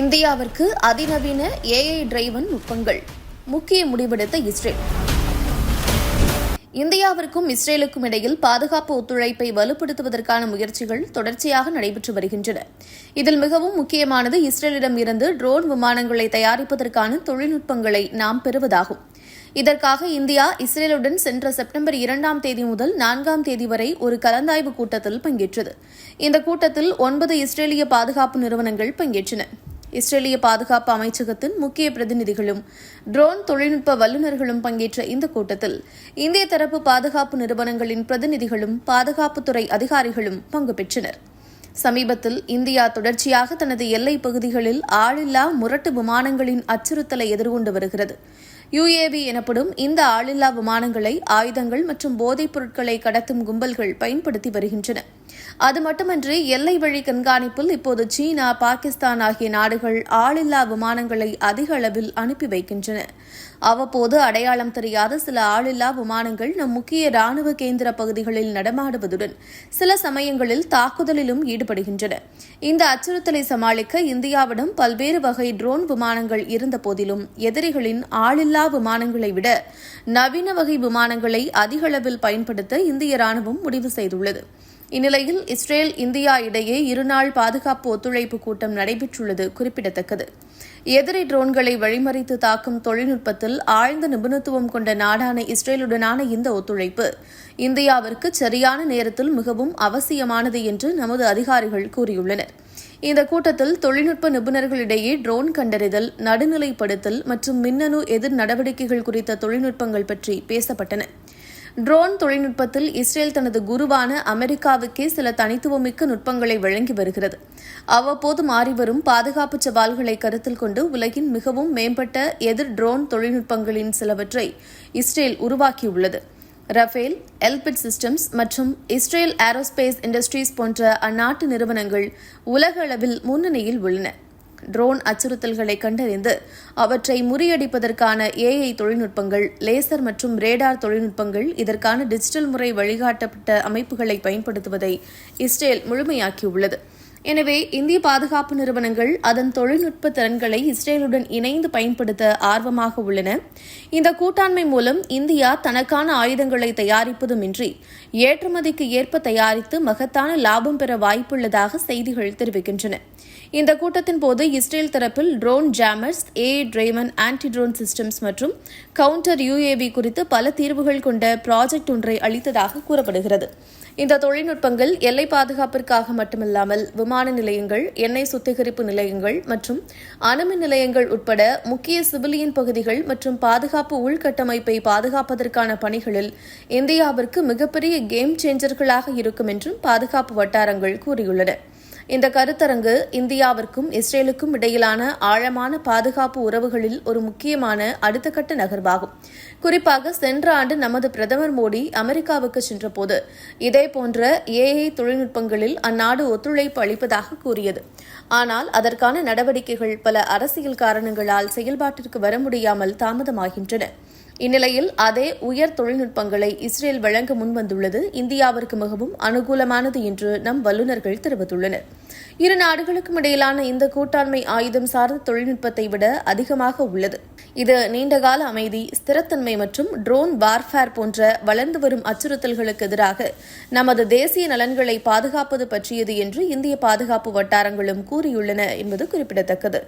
இந்தியாவிற்கு அதிநவீன AI driven நுட்பங்கள். முக்கிய முடிவெடுத்த இஸ்ரேல். இந்தியாவிற்கும் இஸ்ரேலுக்கும் இடையில் பாதுகாப்பு ஒத்துழைப்பை வலுப்படுத்துவதற்கான முயற்சிகள் தொடர்ச்சியாக நடைபெற்று வருகின்றன. இதில் மிகவும் முக்கியமானது இஸ்ரேலிடம் இருந்து ட்ரோன் விமானங்களை தயாரிப்பதற்கான தொழில்நுட்பங்களை நாம் பெறுவதாகும். இதற்காக இந்தியா இஸ்ரேலுடன் சென்ற செப்டம்பர் இரண்டாம் தேதி முதல் நான்காம் தேதி வரை ஒரு கலந்தாய்வு கூட்டத்தில் பங்கேற்றது. இந்த கூட்டத்தில் ஒன்பது இஸ்ரேலிய பாதுகாப்பு நிறுவனங்கள் பங்கேற்றன. இஸ்ரேலிய பாதுகாப்பு அமைச்சகத்தின் முக்கிய பிரதிநிதிகளும் ட்ரோன் தொழில்நுட்ப வல்லுநர்களும் பங்கேற்ற இந்த கூட்டத்தில் இந்திய தரப்பு பாதுகாப்பு நிறுவனங்களின் பிரதிநிதிகளும் பாதுகாப்புத்துறை அதிகாரிகளும் பங்கு பெற்றனர். சமீபத்தில் இந்தியா தொடர்ச்சியாக தனது எல்லைப் பகுதிகளில் ஆளில்லா முரட்டு விமானங்களின் அச்சுறுத்தலை எதிர்கொண்டு வருகிறது. யுஏவி எனப்படும் இந்த ஆளில்லா விமானங்களை ஆயுதங்கள் மற்றும் போதைப் பொருட்களை கடத்தும் கும்பல்கள் பயன்படுத்தி வருகின்றன. அது மட்டுமன்றி எல்லை வழி கண்காணிப்பில் இப்போது சீனா பாகிஸ்தான் ஆகிய நாடுகள் ஆளில்லா விமானங்களை அதிக அளவில் அனுப்பி வைக்கின்றன. அவ்வப்போது அடையாளம் தெரியாத சில ஆளில்லா விமானங்கள் நம் முக்கிய ராணுவ கேந்திர பகுதிகளில் நடமாடுவதுடன் சில சமயங்களில் தாக்குதலிலும் ஈடுபடுகின்றன. இந்த அச்சுறுத்தலை சமாளிக்க இந்தியாவிடம் பல்வேறு வகை ட்ரோன் விமானங்கள் இருந்த போதிலும் எதிரிகளின் ஆளில்லா விமானங்களை விட நவீன வகை விமானங்களை அதிக அளவில் பயன்படுத்த இந்திய ராணுவம் முடிவு செய்துள்ளது. இந்நிலையில் இஸ்ரேல் இந்தியா இடையே இருநாள் பாதுகாப்பு ஒத்துழைப்பு கூட்டம் நடைபெற்றுள்ளது குறிப்பிடத்தக்கது. எதிரி ட்ரோன்களை வழிமறித்து தாக்கும் தொழில்நுட்பத்தில் ஆழ்ந்த நிபுணத்துவம் கொண்ட நாடான இஸ்ரேலுடனான இந்த ஒத்துழைப்பு இந்தியாவிற்கு சரியான நேரத்தில் மிகவும் அவசியமானது என்று நமது அதிகாரிகள் கூறியுள்ளனர். இந்த கூட்டத்தில் தொழில்நுட்ப நிபுணர்களிடையே ட்ரோன் கண்டறிதல் நடுநிலைப்படுத்தல் மற்றும் மின்னணு எதிர் நடவடிக்கைகள் குறித்த தொழில்நுட்பங்கள் பற்றி பேசப்பட்டன. ட்ரோன் தொழில்நுட்பத்தில் இஸ்ரேல் தனது குருவான அமெரிக்காவுக்கே சில தனித்துவமிக்க நுட்பங்களை வழங்கி வருகிறது. அவ்வப்போது மாறிவரும் பாதுகாப்பு சவால்களை கருத்தில் கொண்டு உலகின் மிகவும் மேம்பட்ட எதிர் ட்ரோன் தொழில்நுட்பங்களின் சிலவற்றை இஸ்ரேல் உருவாக்கியுள்ளது. ரஃபேல் எல்பிட் சிஸ்டம்ஸ் மற்றும் இஸ்ரேல் ஏரோஸ்பேஸ் இண்டஸ்ட்ரீஸ் போன்ற அந்நாட்டு நிறுவனங்கள் உலக அளவில் முன்னணியில் உள்ளன. ட்ரோன் அச்சுறுத்தல்களை கண்டறிந்து அவற்றை முறியடிப்பதற்கான ஏஐ தொழில்நுட்பங்கள் லேசர் மற்றும் ரேடார் தொழில்நுட்பங்கள் இதற்கான டிஜிட்டல் முறை வழிகாட்டப்பட்ட அமைப்புகளை பயன்படுத்துவதை இஸ்ரேல் முழுமையாக்கியுள்ளது. எனவே இந்திய பாதுகாப்பு நிறுவனங்கள் அதன் தொழில்நுட்ப திறன்களை இஸ்ரேலுடன் இணைந்து பயன்படுத்த ஆர்வமாக உள்ளன. இந்த கூட்டாண்மை மூலம் இந்தியா தனக்கான ஆயுதங்களை தயாரிப்பதுமின்றி ஏற்றுமதிக்கு ஏற்ப தயாரித்து மகத்தான லாபம் பெற வாய்ப்புள்ளதாக செய்திகள் தெரிவிக்கின்றன. இந்த கூட்டத்தின் போது இஸ்ரேல் தரப்பில் ட்ரோன் ஜாமர்ஸ் ஏ ட்ரேமன் ஆன்டி ட்ரோன் சிஸ்டம்ஸ் மற்றும் கவுண்டர் யுஏவி குறித்து பல தீர்வுகள் கொண்ட ப்ராஜெக்ட் ஒன்றை அளித்ததாக கூறப்படுகிறது. இந்த தொழில்நுட்பங்கள் எல்லை பாதுகாப்பிற்காக மட்டுமல்லாமல் விமான நிலையங்கள் எண்ணெய் சுத்திகரிப்பு நிலையங்கள் மற்றும் அணுமின் நிலையங்கள் உட்பட முக்கிய சிவிலியன் பகுதிகள் மற்றும் பாதுகாப்பு உள்கட்டமைப்பை பாதுகாப்பதற்கான பணிகளில் இந்தியாவிற்கு மிகப்பெரிய கேம் சேஞ்சர்களாக இருக்கும் என்றும் பாதுகாப்பு வட்டாரங்கள் கூறியுள்ளன. இந்த கருத்தரங்கு இந்தியாவிற்கும் இஸ்ரேலுக்கும் இடையிலான ஆழமான பாதுகாப்பு உறவுகளில் ஒரு முக்கியமான அடுத்த கட்ட நகர்வாகும். குறிப்பாக சென்ற ஆண்டு நமது பிரதமர் மோடி அமெரிக்காவுக்கு சென்றபோது இதேபோன்ற ஏஐ தொழில்நுட்பங்களில் அந்நாடு ஒத்துழைப்பு அளிப்பதாக கூறியது. ஆனால் அதற்கான நடவடிக்கைகள் பல அரசியல் காரணங்களால் செயல்பாட்டிற்கு வர முடியாமல் தாமதமாகின்றன. இந்நிலையில் அதே உயர் தொழில்நுட்பங்களை இஸ்ரேல் வழங்க முன்வந்துள்ளது. இந்தியாவிற்கு மிகவும் அனுகூலமானது என்று நம் வல்லுநர்கள் தெரிவித்துள்ளனர். இரு நாடுகளுக்கும் இடையிலான இந்த கூட்டாண்மை ஆயுதம் சார்ந்த தொழில்நுட்பத்தை விட அதிகமாக உள்ளது. இது நீண்டகால அமைதி ஸ்திரத்தன்மை மற்றும் ட்ரோன் வார்ஃபேர் போன்ற வளர்ந்து வரும் அச்சுறுத்தல்களுக்கு எதிராக நமது தேசிய நலன்களை பாதுகாப்பது பற்றியது என்று இந்திய பாதுகாப்பு வட்டாரங்களும் கூறியுள்ளன என்பது குறிப்பிடத்தக்கது.